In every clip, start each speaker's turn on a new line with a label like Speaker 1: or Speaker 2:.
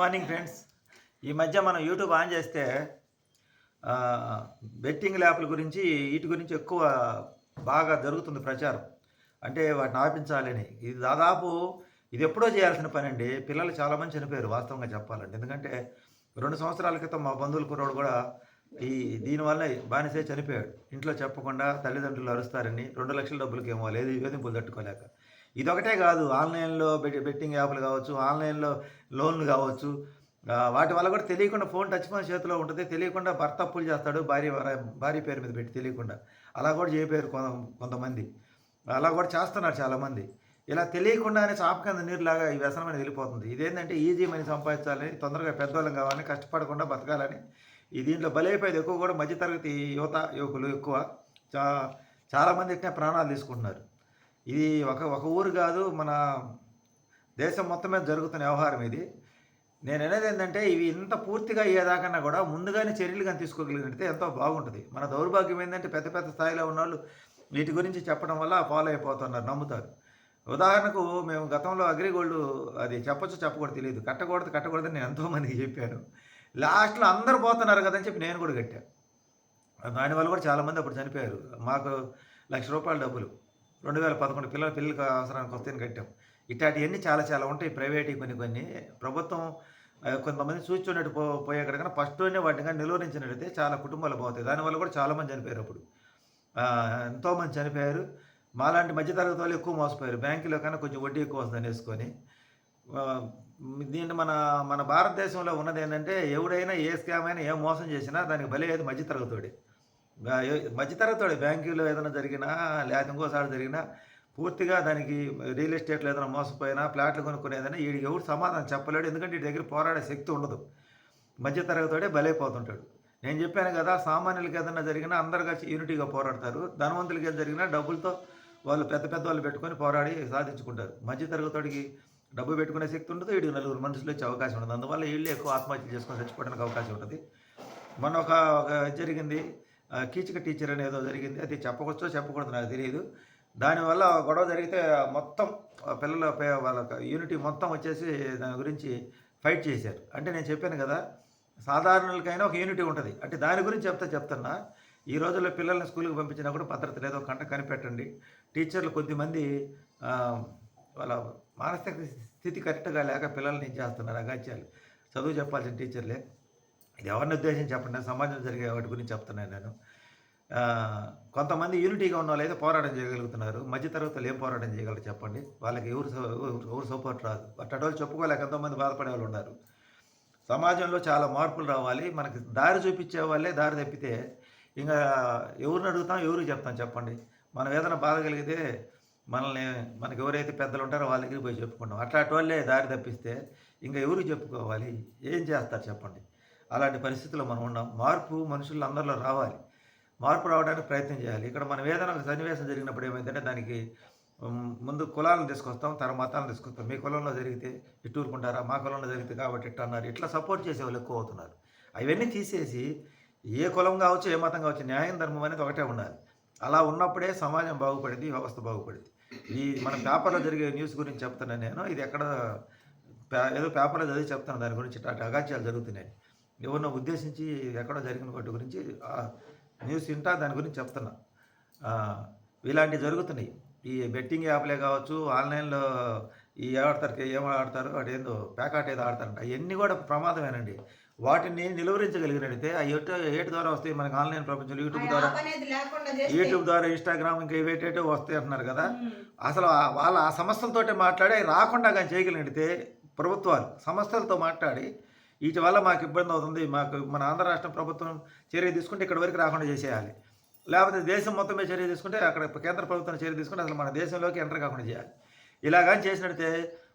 Speaker 1: Morning friends. ఈ మధ్య మనం యూట్యూబ్ ఆన్ చేస్తే బెట్టింగ్ ల్యాప్ల గురించి వీటి గురించి ఎక్కువ బాగా జరుగుతుంది ప్రచారం. అంటే వాటిని ఆపించాలని ఇది దాదాపు ఇది ఎప్పుడో చేయాల్సిన పని అండి పిల్లలు చాలామంది చనిపోయారు వాస్తవంగా చెప్పాలంటే. ఎందుకంటే రెండు సంవత్సరాల క్రితం మా బంధువుల కుర్రోడు కూడా ఈ దీనివల్ల బానిసే చనిపోయాడు. ఇంట్లో చెప్పకుండా తల్లిదండ్రులు అరుస్తారని రెండు లక్షల డబ్బులకి ఏమో లేదు వేధింపులు తట్టుకోలేక. ఇదొకటే కాదు ఆన్లైన్లో బెట్టింగ్ యాప్లు కావచ్చు ఆన్లైన్లో లోన్లు కావచ్చు. వాటి వల్ల కూడా తెలియకుండా ఫోన్ టచ్ మన చేతిలో ఉంటుంది. తెలియకుండా భర్త అప్పులు చేస్తాడు భార్య భార్య పేరు మీద పెట్టి తెలియకుండా. అలా కూడా చేయపోయారు కొంత కొంతమంది. అలా కూడా చేస్తున్నారు చాలామంది. ఇలా తెలియకుండానే చాప కింద నీరులాగా ఈ వ్యసనం అనేది వెళ్ళిపోతుంది. ఇదేంటంటే ఈజీ మనీ సంపాదించాలని తొందరగా పెద్దవాళ్ళం కావాలని కష్టపడకుండా బతకాలని. ఈ దీంట్లో బలైపోయేది ఎక్కువ కూడా మధ్యతరగతి యువత యువకులు ఎక్కువ. చా చాలామంది ఇట్లా ప్రాణాలు తీసుకుంటున్నారు. ఇది ఒక ఒక ఊరు కాదు మన దేశం మొత్తం మీద జరుగుతున్న వ్యవహారం ఇది. నేను అనేది ఏంటంటే ఇవి ఇంత పూర్తిగా అయ్యేదాకన్నా కూడా ముందుగానే చర్యలు కానీ తీసుకోగలిగితే ఎంతో బాగుంటుంది. మన దౌర్భాగ్యం ఏంటంటే పెద్ద పెద్ద స్థాయిలో ఉన్న వాళ్ళు వీటి గురించి చెప్పడం వల్ల ఫాలో అయిపోతున్నారు నమ్ముతారు. ఉదాహరణకు మేము గతంలో అగ్రిగోల్డ్ అది చెప్పొచ్చు చెప్పకూడదు తెలియదు. కట్టకూడదు కట్టకూడదని నేను ఎంతోమందికి చెప్పాను. లాస్ట్లో అందరు పోతున్నారు కదని చెప్పి నేను కూడా కట్టాను దానివల్ల కూడా చాలామంది అప్పుడు చనిపోయారు. మాకు లక్ష రూపాయల డబ్బులు. రెండు వేల పదకొండు పిల్లల పిల్లలకి అవసరానికి వస్తేనే కట్టాం. ఇట్లాంటివన్నీ చాలా చాలా ఉంటాయి. ప్రైవేట్ కొన్ని కొన్ని. ప్రభుత్వం కొంతమంది చూచున్నట్టు పో పోయే కనుక ఫస్ట్లోనే వాటిని కానీ నిలువరించినట్టయితే చాలా కుటుంబాలు పోతాయి దానివల్ల కూడా చాలామంది చనిపోయారు అప్పుడు. ఎంతోమంది చనిపోయారు. మాలాంటి మధ్యతరగతి వాళ్ళు ఎక్కువ మోసపోయారు. బ్యాంకులో కన్నా కొంచెం వడ్డీ ఎక్కువ వస్తుందని వేసుకొని దీన్ని మన మన భారతదేశంలో ఉన్నది ఏంటంటే ఎవడైనా ఏ స్కామ్ అయినా ఏ మోసం చేసినా దానికి బలయ్యేది మధ్యతరగతోడే మధ్యతరగతి ఏ- బ్యాంకులో ఏదైనా జరిగినా లేకపోతే ఇంకోసారి జరిగినా పూర్తిగా దానికి రియల్ ఎస్టేట్లో ఏదైనా మోసపోయినా ప్లాట్లు కొనుక్కునేదైనా వీడికి ఎవరు సమాధానం చెప్పలేడు. ఎందుకంటే వీడి దగ్గర పోరాడే శక్తి ఉండదు. మధ్యతరగతోడే బలైపోతుంటాడు. నేను చెప్పాను కదా సామాన్యులకి ఏదైనా జరిగినా అందరు కలిసి యూనిటీగా పోరాడతారు. ధనవంతులకి ఏదైనా జరిగినా డబ్బులతో వాళ్ళు పెద్ద పెద్ద వాళ్ళు పెట్టుకొని పోరాడి సాధించుకుంటారు. మధ్యతరగతోడికి డబ్బు పెట్టుకునే శక్తి ఉండదు వీడికి నలుగురు మనుషులు వచ్చే అవకాశం ఉండదు. అందువల్ల వీళ్ళు ఎక్కువ ఆత్మహత్యలు చేసుకొని చచ్చిపోవడానికి అవకాశం ఉంటుంది. మొన్న ఒక ఒక జరిగింది. కీచక టీచర్ అనేదో జరిగింది. అది చెప్పవచ్చో చెప్పకూడదు నాకు తెలియదు దానివల్ల గొడవ జరిగితే మొత్తం పిల్లల పే- వాళ్ళ యూనిటీ మొత్తం వచ్చేసి దాని గురించి ఫైట్ చేశారు. అంటే నేను చెప్పాను కదా సాధారణకైనా ఒక యూనిటీ ఉంటుంది. అంటే దాని గురించి చెప్తే చెప్తున్నా ఈ రోజుల్లో పిల్లల్ని స్కూల్కి పంపించినా కూడా భద్రత లేదో కంట కనిపెట్టండి. టీచర్లు కొద్దిమంది వాళ్ళ మానసిక స్థితి కరెక్ట్గా లేక పిల్లల్ని ఏం చేస్తున్నారు అగాత్యాలు చదువు చెప్పాల్సిన టీచర్లే. ఇది ఎవరిని ఉద్దేశించి చెప్పండి? సమాజం జరిగే వాటి గురించి చెప్తున్నాను నేను. కొంతమంది యూనిటీగా ఉన్న వాళ్ళు అయితే పోరాటం చేయగలుగుతున్నారు. మధ్యతరగతులు ఏం పోరాటం చేయగలరు చెప్పండి? వాళ్ళకి ఎవరు ఎవరు- సపోర్ట్ రాదు. అట్టటి వాళ్ళు చెప్పుకోలేక ఎంతోమంది బాధపడే వాళ్ళు ఉన్నారు. సమాజంలో చాలా మార్పులు రావాలి. మనకి దారి చూపించే వాళ్ళే దారి తప్పితే ఇంకా ఎవరిని అడుగుతాం ఎవరికి చెప్తాం చెప్పండి? మనం ఏదైనా బాధ కలిగితే మనల్ని మనకి ఎవరైతే పెద్దలు ఉంటారో వాళ్ళ దగ్గరికి పోయి చెప్పుకుంటాం. అట్లాంటి వాళ్ళే దారి తప్పిస్తే ఇంకా ఎవరు చెప్పుకోవాలి? ఏం చేస్తారు చెప్పండి? అలాంటి పరిస్థితుల్లో మనం ఉన్నాం మార్పు మనుషులు అందరిలో రావాలి. మార్పు రావడానికి ప్రయత్నం చేయాలి. ఇక్కడ మనం ఏదైనా ఒక సన్నివేశం జరిగినప్పుడు ఏమైందంటే దానికి ముందు కులాలను తీసుకొస్తాం తర్వాత మతాలను తీసుకొస్తాం. మీ కులంలో జరిగితే ఇట్టూరుకుంటారా మా కులంలో జరిగితే కాబట్టి ఇట్లా అన్నారు. ఇట్లా సపోర్ట్ చేసే వాళ్ళు ఎక్కువ అవుతున్నారు. అవన్నీ తీసేసి ఏ కులం కావచ్చు ఏ మతం కావచ్చు న్యాయం ధర్మం అనేది ఒకటే ఉండాలి. అలా ఉన్నప్పుడే సమాజం బాగుపడింది వ్యవస్థ బాగుపడింది. ఈ మన పేపర్లో జరిగే న్యూస్ గురించి చెప్తున్నాను నేను. ఇది ఎక్కడ పే- ఏదో పేపర్లో చదివి చెప్తాను దాని గురించి ఇట్లా అగాత్యాలు జరుగుతున్నాయి. ఎవరినో ఉద్దేశించి ఎక్కడో జరిగిన వాటి గురించి న్యూస్ వింటా దాని గురించి చెప్తున్నా. ఇలాంటివి జరుగుతున్నాయి. ఈ బెట్టింగ్ యాప్లే కావచ్చు ఆన్లైన్లో ఈ ఆడతారు ఏం ఆడతారు అటు ఏందో ప్యాకాట్ ఏదో ఆడతారంట. అవన్నీ కూడా ప్రమాదమేనండి. వాటిని నిలువరించగలిగినట్టయితే ఆ ఎటు ఏటి ద్వారా వస్తాయి మనకి ఆన్లైన్ ప్రపంచంలో? యూట్యూబ్ ద్వారా? యూట్యూబ్ ద్వారా ఇన్స్టాగ్రామ్ ఇంకా ఇవేటేటో వస్తాయి అంటున్నారు కదా. అసలు వాళ్ళ ఆ సంస్థలతోటే మాట్లాడి రాకుండా కానీ చేయగలిగితే ప్రభుత్వాలు సంస్థలతో మాట్లాడి వీటి వల్ల మాకు ఇబ్బంది అవుతుంది. మాకు మన ఆంధ్ర రాష్ట్ర ప్రభుత్వం చర్య తీసుకుంటే ఇక్కడ వరకు రాకుండా చేసేయాలి. లేకపోతే దేశం మొత్తమే చర్య తీసుకుంటే అక్కడ కేంద్ర ప్రభుత్వం చర్య తీసుకుంటే అసలు మన దేశంలోకి ఎంటర్ కాకుండా చేయాలి. ఇలాగని చేసినట్టే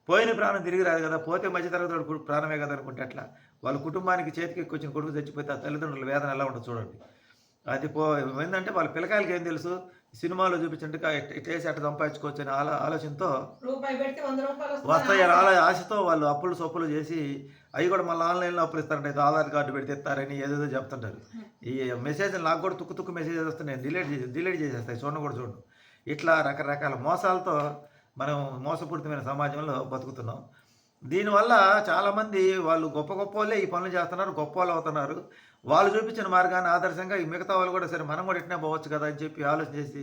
Speaker 1: పోయిన ప్రాణం తిరిగి రాదు కదా. పోతే మధ్యతరగతి ప్రాణమే కదా అనుకుంటే అట్లా వాళ్ళ కుటుంబానికి చేతికి వచ్చిన కొడుకు చచ్చిపోతే ఆ తల్లిదండ్రుల వేదన ఎలా ఉంటుంది చూడండి. అది పో ఏంటంటే వాళ్ళ పిల్లకాయలకి ఏం తెలుసు? సినిమాలో చూపించినట్టుగా ఇట్- వేసి అట్లా సంపాదించుకోవచ్చు అనే ఆలో ఆలోచనతో వస్తాయి అలా ఆశతో వాళ్ళు అప్పులు సొప్పులు చేసి అవి కూడా మళ్ళీ ఆన్లైన్లో అప్పులు ఇస్తారంట. ఏదో ఆధార్ కార్డు పెడితే ఇస్తారని ఏదేదో చెప్తుంటారు. ఈ మెసేజ్ నాకు కూడా తుక్కు తుక్కు మెసేజ్ వస్తున్నాయి. డిలీట్ చేసి డిలీట్ చేసేస్తాయి. చూడండి కూడా చూడండి. ఇట్లా రకరకాల మోసాలతో మనం మోసపూరితమైన సమాజంలో బతుకుతున్నాం. దీనివల్ల చాలామంది వాళ్ళు గొప్ప గొప్ప వాళ్ళే ఈ పనులు చేస్తున్నారు. గొప్ప వాళ్ళు అవుతున్నారు. వాళ్ళు చూపించిన మార్గాన్ని ఆదర్శంగా ఈ మిగతా వాళ్ళు కూడా సరే మనం కూడా ఇట్నే పోవచ్చు కదా అని చెప్పి ఆలోచన చేసి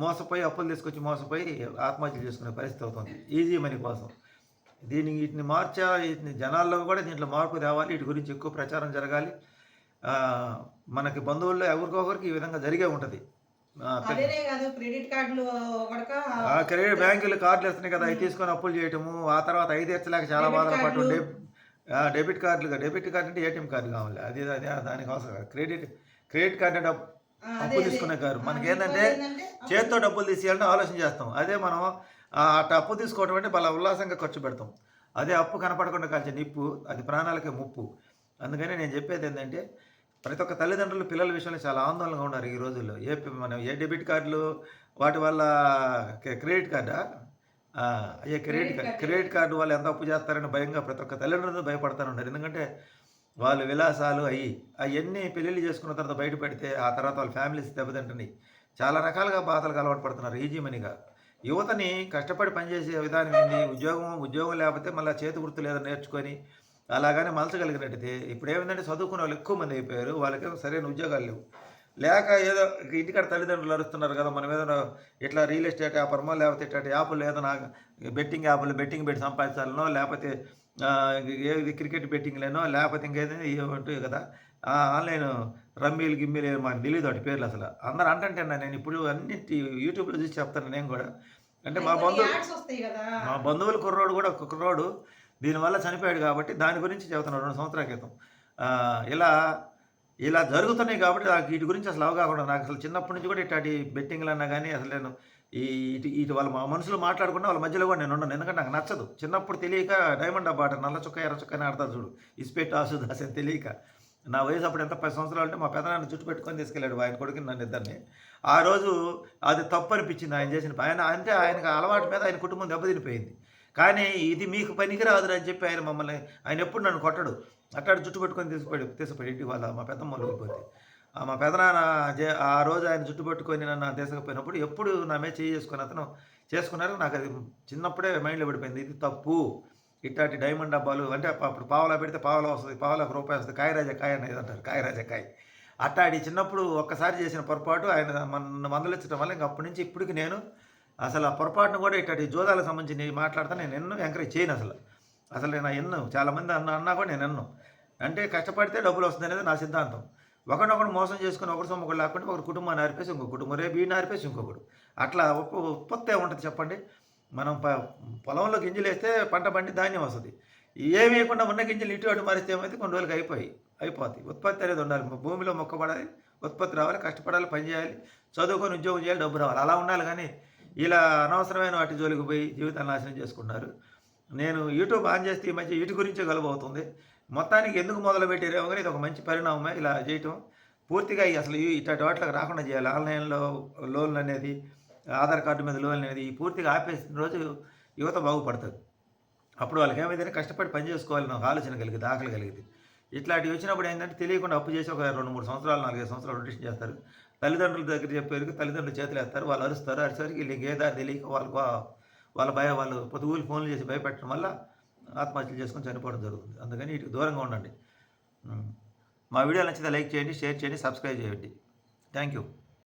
Speaker 1: మోసపోయి అప్పులు తీసుకొచ్చి మోసపోయి ఆత్మహత్య చేసుకునే పరిస్థితి అవుతుంది. ఈజీ మనీ కోసం. దీన్ని వీటిని మార్చా వీటిని జనాల్లో కూడా దీంట్లో మార్పు తేవాలి వీటి గురించి ఎక్కువ ప్రచారం జరగాలి. మనకి బంధువుల్లో ఎవరికొకరికి ఈ విధంగా జరిగే ఉంటుంది.
Speaker 2: క్రెడిట్ కార్డులు
Speaker 1: బ్యాంకులు కార్డులు ఇస్తున్నాయి కదా అవి తీసుకొని అప్పులు చేయటము ఆ తర్వాత ఐదు తీర్చలేక చాలా బాధలు ఆ, డెబిట్ కార్డులు డెబిట్ కార్డు అంటే ఏటీఎం కార్డు కావాలి. అది అది దానికి అవసరం కాదు. క్రెడిట్ క్రెడిట్ కార్డు అంటే అప్పు-. తీసుకునే కారు. మనకి ఏంటంటే చేత్తో డబ్బులు తీసేయాలంటే ఆలోచన చేస్తాం. అదే మనం అట్ట అప్పు తీసుకోవడం అంటే బల ఉల్లాసంగా ఖర్చు పెడతాం. అదే అప్పు కనపడకుండా కాల్చే నిప్పు అది ప్రాణాలకే ముప్పు. అందుకని నేను చెప్పేది ఏంటంటే ప్రతి ఒక్క తల్లిదండ్రులు పిల్లల విషయంలో చాలా ఆందోళనగా ఉన్నారు ఈ రోజుల్లో. ఏ మనం ఏ డెబిట్ కార్డులు వాటి వల్ల క్రె- క్రెడిట్ కార్డా? ఏ credit card
Speaker 2: card.
Speaker 1: Credit card. వాళ్ళు ఎంత అప్పు చేస్తారని భయంగా ప్రతి ఒక్క తల్లిదండ్రులు భయపడతారు ఉన్నారు. ఎందుకంటే వాళ్ళు విలాసాలు అయ్యి అవన్నీ పెళ్ళిళ్ళు చేసుకున్న తర్వాత బయట పెడితే ఆ తర్వాత వాళ్ళ ఫ్యామిలీస్ దెబ్బతింటున్నాయి. చాలా రకాలుగా బాధలకు అలవాటు పడుతున్నారు ఈజీ మనీగా యువతని కష్టపడి పనిచేసే విధానం ఏంది? ఉద్యోగం ఉద్యోగం లేకపోతే మళ్ళీ చేతి వృత్తులు ఏదో నేర్చుకొని అలాగనే మలచగలిగినట్టయితే ఇప్పుడు ఏమైందంటే చదువుకున్న వాళ్ళు ఎక్కువ మంది అయిపోయారు. వాళ్ళకేమో సరైన ఉద్యోగాలు లేవు. లేక ఏదో ఇంటికాడ తల్లిదండ్రులు అరుస్తున్నారు కదా మనం ఏదో ఇట్లా రియల్ ఎస్టేట్ వ్యాపారమో లేకపోతే ఇట్లాంటి యాప్లు ఏదో నాకు బెట్టింగ్ యాప్లు బెట్టింగ్ పెట్టి సంపాదించాలనో లేకపోతే ఏది క్రికెట్ బెట్టింగ్లేనో లేకపోతే ఇంకేదైనా ఏమంటాయి కదా ఆన్లైన్ రమ్మీలు గిమ్మీలు మాకు తెలియదు వాటి పేర్లు అసలు. అందరు అంటుంటే నేను ఇప్పుడు అన్ని యూట్యూబ్లో చూసి చెప్తాను నేను కూడా. అంటే మా
Speaker 2: కొన్ని
Speaker 1: బంధువు
Speaker 2: యాడ్స్ వస్తాయి కదా.
Speaker 1: మా బంధువుల కుర్రోడు కూడా ఒక కుర్రోడు దీనివల్ల చనిపోయాడు కాబట్టి దాని గురించి చెబుతున్నాడు రెండు సంవత్సరాల క్రితం. ఇలా ఇలా జరుగుతున్నాయి కాబట్టి నాకు వీటి గురించి అసలు అవగాహన నాకు అసలు చిన్నప్పటి నుంచి కూడా ఇట్లాంటి బెట్టింగ్లు అన్నా కానీ అసలు నేను ఈ ఇటు ఇటు వాళ్ళ మా మనుషులు మాట్లాడుకున్నా వాళ్ళ మధ్యలో కూడా నేను ఉండను. ఎందుకంటే నాకు నచ్చదు. చిన్నప్పుడు తెలియక డైమండ్ అబ్బాట నల్ల చుక్క ఎర్ర చుక్క అని ఆడతారు చూడు. ఇస్పెట్ ఆసుదాస్ అని తెలియక. నా వయసు అప్పుడు ఎంత? పది సంవత్సరాలు అంటే మా పెదనాన్న చుట్టు పెట్టుకొని తీసుకెళ్ళాడు ఆయన కొడుకుని నన్ను ఇద్దరిని. ఆ రోజు అది తప్పు అనిపించింది ఆయన చేసిన ఆయన అంటే ఆయనకు అలవాటు మీద ఆయన కుటుంబం దెబ్బతినిపోయింది. కానీ ఇది మీకు పనికి రాదురా అని చెప్పి ఆయన మమ్మల్ని ఆయన ఎప్పుడు నన్ను కొట్టడు. అట్టాడు జుట్టు పట్టుకొని తీసుకుపోయి తీసుకుపోయి ఇంటికి వాళ్ళ మా పెద్దమ్మ వెళ్ళిపోతే ఆ మా పెదనాన్న ఆ రోజు ఆయన జుట్టు పట్టుకొని నన్ను తీసుకుపోయినప్పుడు ఎప్పుడు నా మీద చేయి చేసుకొని అతను చేసుకున్నారు నాకు అది చిన్నప్పుడే మైండ్లో పడిపోయింది. ఇది తప్పు. ఇట్లాంటి డైమండ్ డబ్బాలు అంటే అప్పుడు పావలా పెడితే పావలా వస్తుంది పావలకు రూపాయి వస్తుంది. కాయరాజా కాయ అనేది అంటారు కాయరాజా కాయ. అట్టాడి చిన్నప్పుడు ఒక్కసారి చేసిన పొరపాటు ఆయన మన మందలించడం వల్ల ఇంక అప్పటి నుంచి ఇప్పటికి నేను అసలు ఆ పొరపాటును కూడా ఇట్లాంటి జోదాలకు సంబంధించి నేను మాట్లాడతా నేను ఎన్నో ఎంకరేజ్ చేయను అసలు. అసలు నేను ఎన్ను? చాలామంది అన్న అన్నా కూడా నేను ఎన్ను. అంటే కష్టపడితే డబ్బులు వస్తుంది అనేది నా సిద్ధాంతం. ఒకరినొకరు మోసం చేసుకుని ఒకరి సొమ్ము ఒకరు లేకుండా ఒకరు కుటుంబాన్ని ఆరిపేసి ఇంకో కుటుంబం రేపు వీడిని ఆరిపేసి ఇంకొకడు. అట్లా ఉత్పత్తి ఏముంటుంది చెప్పండి. మనం ప పొలంలో గింజలు వేస్తే పంట పండి ధాన్యం వస్తుంది. ఏమి వేయకుండా ఉన్న గింజలు ఇటు అటు మారిస్తే ఏమైతే కొన్ని రోజులకి అయిపోయి అయిపోతాయి. ఉత్పత్తి అనేది ఉండాలి. భూమిలో మొక్కబడాలి ఉత్పత్తి రావాలి కష్టపడాలి పని చేయాలి చదువుకొని ఉద్యోగం చేయాలి డబ్బు రావాలి. అలా ఉండాలి కానీ ఇలా అనవసరమైన వాటి జోలికి పోయి జీవితాన్ని నాశనం చేసుకున్నారు నేను యూట్యూబ్ ఆన్ చేస్తే ఈ మధ్య వీటి గురించే గలుబవుతుంది. మొత్తానికి ఎందుకు మొదలు పెట్టారేమో కానీ ఇది ఒక మంచి పరిణామమే ఇలా చేయటం. పూర్తిగా అసలు ఇట్లాంటి వాటికి రాకుండా చేయాలి. ఆన్లైన్లో లోన్లు అనేది ఆధార్ కార్డు మీద లోన్లు అనేది ఈ పూర్తిగా ఆపేసిన రోజు యువత బాగుపడుతుంది అప్పుడు వాళ్ళకి ఏమైందంటే కష్టపడి పని చేసుకోవాలి నాకు ఆలోచన కలిగింది ఆకలి కలిగింది. ఇట్లాంటివి వచ్చినప్పుడు ఏంటంటే తెలియకుండా అప్పు చేసి ఒక రెండు మూడు సంవత్సరాలు నాలుగైదు సంవత్సరాలు రొటేషన్ చేస్తారు. తల్లిదండ్రుల దగ్గర చెప్పేరికి తల్లిదండ్రులు చేతులు వేస్తారు వాళ్ళు అరుస్తారు. అరిసరికి వీళ్ళకి ఏ దారి తెలియక వాళ్ళకు వాళ్ళ భయ వాళ్ళు పొదుగులు ఫోన్లు చేసి భయపెట్టడం వల్ల ఆత్మహత్యలు చేసుకొని చనిపోవడం జరుగుతుంది. అందుకని వీటికి దూరంగా ఉండండి. మా వీడియో నచ్చితే లైక్ చేయండి షేర్ చేయండి సబ్స్క్రైబ్ చేయండి. Thank you